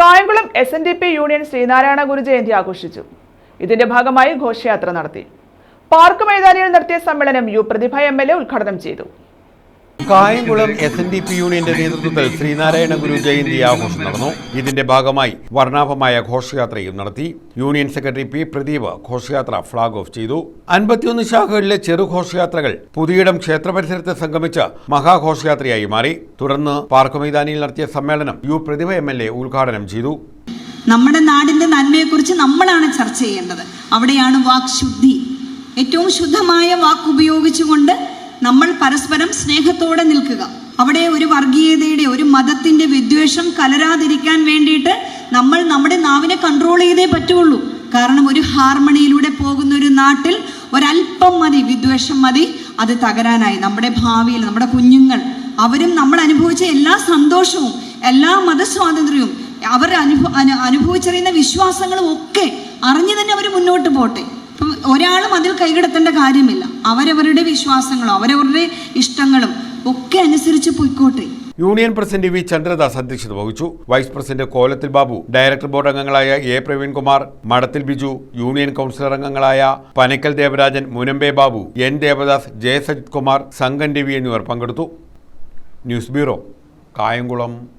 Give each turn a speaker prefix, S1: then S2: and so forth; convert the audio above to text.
S1: Kayamkulam S N D P union Sreenarayana Guru Jayanti ആഘോഷിച്ചു. ഇതിന്റെ ഭാഗമായി ഘോഷയാത്ര നടത്തി. പാർക്ക് മൈതാനിയിൽ നടത്തിയ സമ്മേളനം U Prathibha M L A ഉദ്ഘാടനം ചെയ്തു.
S2: Kayamkulam S N D P യൂണിയന്റെ നേതൃത്വത്തിൽ ശ്രീനാരായണ ഗുരു ജയന്തി ആഘോഷം നടന്നു. ഇതിന്റെ ഭാഗമായി വർണാഭമായ ഘോഷയാത്രയും നടത്തി. യൂണിയൻ സെക്രട്ടറി പി പ്രദീപ് ഘോഷയാത്ര ഫ്ളാഗ് ഓഫ് ചെയ്തു. അൻപത്തിയൊന്ന് ശാഖകളിലെ ചെറുഘോഷയാത്രകൾ പുതിയിടം ക്ഷേത്ര പരിസരത്ത് സംഗമിച്ച് മഹാഘോഷയാത്രയായി മാറി. തുടർന്ന് പാർക്ക് മൈതാനിയിൽ നടത്തിയ സമ്മേളനം U Prathibha M L A ഉദ്ഘാടനം ചെയ്തു.
S3: നമ്മുടെ നാടിന്റെ നന്മയെക്കുറിച്ച് നമ്മളാണ് ചർച്ച ചെയ്യേണ്ടത്. അവിടെയാണ് വാക് ശുദ്ധി ഏറ്റവും ശുദ്ധമായ വാക്ക് ഉപയോഗിച്ചുകൊണ്ട് നമ്മൾ പരസ്പരം സ്നേഹത്തോടെ നിൽക്കുക. അവിടെ ഒരു വർഗീയതയുടെ ഒരു മതത്തിന്റെ വിദ്വേഷം കലരാതിരിക്കാൻ വേണ്ടിയിട്ട് നമ്മൾ നമ്മുടെ നാവിനെ കൺട്രോൾ ചെയ്തേ പറ്റുള്ളൂ. കാരണം ഒരു ഹാർമണിയിലൂടെ പോകുന്ന ഒരു നാട്ടിൽ ഒരല്പം മതി വിദ്വേഷം മതി അത് തകരാനായി. നമ്മുടെ ഭാവിയിൽ നമ്മുടെ കുഞ്ഞുങ്ങൾ അവരും നമ്മൾ അനുഭവിച്ച എല്ലാ സന്തോഷവും എല്ലാ മതസ്വാതന്ത്ര്യവും അവർ അനുഭവ അനു- അനുഭവിച്ചറിയുന്ന വിശ്വാസങ്ങളും ഒക്കെ അറിഞ്ഞു തന്നെ അവർ മുന്നോട്ട് പോട്ടെ. ഒരാളും അതിൽ കൈകിടത്തേണ്ട കാര്യമില്ല. അവരവരുടെ വിശ്വാസങ്ങളും അവരവരുടെ ഇഷ്ടങ്ങളും ഒക്കെ അനുസരിച്ച് പോയിക്കോട്ടെ.
S2: Union president V. ചന്ദ്രദാസ് അധ്യക്ഷത വഹിച്ചു. Vice president Kolathil Babu director board അംഗങ്ങളായ A. Praveenkumar Madathil Biju union councillor അംഗങ്ങളായ പനക്കൽ ദേവരാജൻ മുനമ്പേ ബാബു എൻ. ദേവദാസ് ജെ. സജിത് കുമാർ സംഗൻ രവി എന്നിവർ പങ്കെടുത്തു. News bureau Kayamkulam.